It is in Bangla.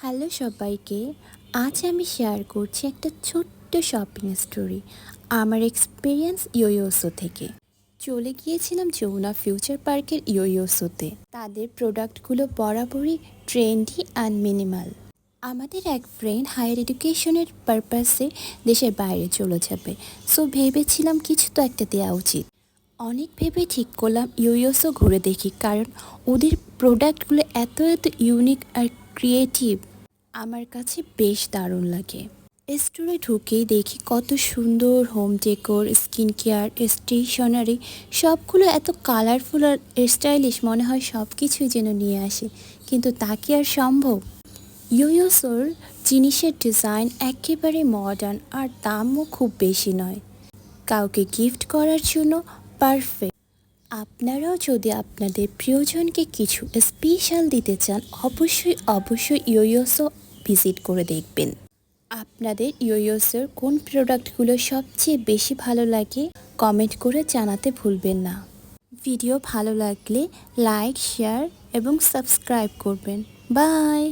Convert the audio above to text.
হ্যালো সবাইকে, আজ আমি শেয়ার করছি একটা ছোট্ট শপিং স্টোরি আমার এক্সপিরিয়েন্স ইয়োয়োসো থেকে। চলে গিয়েছিলাম যমুনা ফিউচার পার্কের ইয়োয়োসোতে তাদের প্রোডাক্টগুলো বরাবরই ট্রেন্ডি অ্যান্ড মিনিমাল আমাদের এক ফ্রেন্ড হায়ার এডুকেশনের পারপাসে দেশের বাইরে চলে যাবে। সো ভেবেছিলাম কিছু তো একটা দেওয়া উচিত। অনেক ভেবে ঠিক করলাম ইউইউসও ঘুরে দেখি, কারণ ওদের প্রোডাক্টগুলো এত এত ইউনিক আর ক্রিয়েটিভ আমার কাছে বেশ দারুণ লাগে। স্টোরে ঢুকেই দেখি কত সুন্দর home decor skin care stationery সবগুলো এত কালারফুল আর স্টাইলিশ মনে হয় সব কিছুই যেন নিয়ে আসে, কিন্তু তা কি আর সম্ভব? ইউইউসোর জিনিসের ডিজাইন একেবারে মডার্ন আর দামও খুব বেশি নয়। কাউকে গিফট করার জন্য পারফেক্ট আপনারাও যদি আপনাদের প্রিয়জনকে কিছু স্পেশাল দিতে চান, অবশ্যই অবশ্যই ইয়োয়োসো ভিজিট করে দেখবেন। আপনাদের ইয়োয়োসোর কোন প্রোডাক্টগুলো সবচেয়ে বেশি ভালো লাগে কমেন্ট করে জানাতে ভুলবেন না। ভিডিও ভালো লাগলে লাইক শেয়ার এবং সাবস্ক্রাইব করবেন। বাই